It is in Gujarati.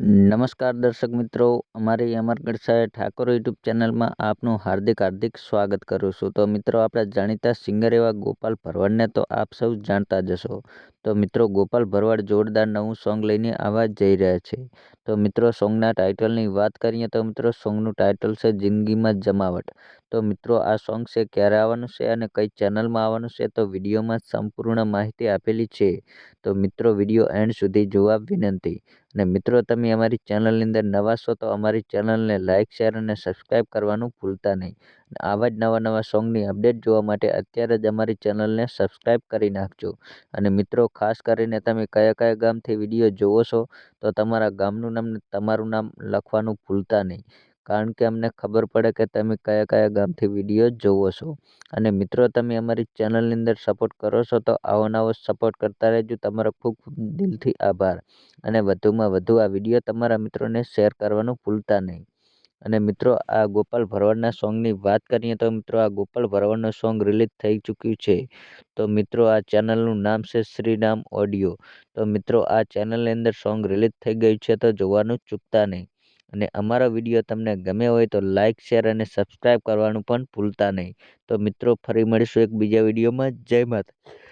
નમસ્કાર દર્શક મિત્રો, અમારી અમરગઢ સાહેબ ઠાકોર યુટ્યુબ ચેનલમાં આપનું હાર્દિક હાર્દિક સ્વાગત કરું છું. તો મિત્રો, આપણે જાણીતા સિંગર એવા ગોપાલ ભરવાડને તો આપ સૌ જાણતા જશો તો મિત્રો ગોપાલ ભરવાડ જોરદાર નવું સોંગ લઈને આવવા જઈ રહ્યા છે. તો મિત્રો સોંગના ટાઇટલની વાત કરીએ તો મિત્રો સોંગનું ટાઇટલ છે જિંદગીમાં જમાવટ. તો મિત્રો આ સોંગ છે ક્યારે આવવાનું છે અને કઈ ચેનલમાં આવવાનું છે તો વિડીયોમાં સંપૂર્ણ માહિતી આપેલી છે. તો મિત્રો વીડિયો એન્ડ સુધી જોવા વિનંતી. અને મિત્રો તમે અમારી ચેનલની અંદર નવા છો તો અમારી ચેનલને લાઇક શેર અને સબસ્ક્રાઈબ કરવાનું ભૂલતા નહીં. આવા જ નવા નવા સોંગની અપડેટ જોવા માટે અત્યારે જ અમારી ચેનલને સબસ્ક્રાઈબ કરી નાખજો. અને મિત્રો ખાસ કરીને તમે કયા કયા ગામથી વીડિયો જોવો છો, તો તમારા ગામનું નામ તમારું નામ લખવાનું ભૂલતા નહીં. કારણ કે અમને ખબર પડે કે તમે કયા કયા ગામથી વીડિયો જોવો છો. અને મિત્રો, તમે અમારી ચેનલની અંદર સપોર્ટ કરો છો, તો આવો નવો સપોર્ટ કરતા રહેજો. તમારો ખૂબ ખૂબ દિલથી આભાર. અને વધુમાં વધુ આ વીડિયો તમારા મિત્રોને શેર કરવાનું ભૂલતા નહીં. અને મિત્રો, આ ગોપાલ ભરવાડના સોંગની વાત કરીએ તો મિત્રો, આ ગોપાલ ભરવાડનું સોંગ રિલીઝ થઈ ચૂક્યું છે. તો મિત્રો, આ ચેનલનું નામ છે શ્રીરામ ઓડિયો. તો મિત્રો, આ ચેનલની અંદર સોંગ રિલીઝ થઈ ગયું છે તો જોવાનું ચૂકતા નહીં. અને અમારો વીડિયો તમને ગમે હોય તો લાઇક શેર અને સબસ્ક્રાઈબ કરવાનું પણ ભૂલતા નહીં. તો મિત્રો, ફરી મળીશું એક બીજા વિડીયોમાં. જય માતા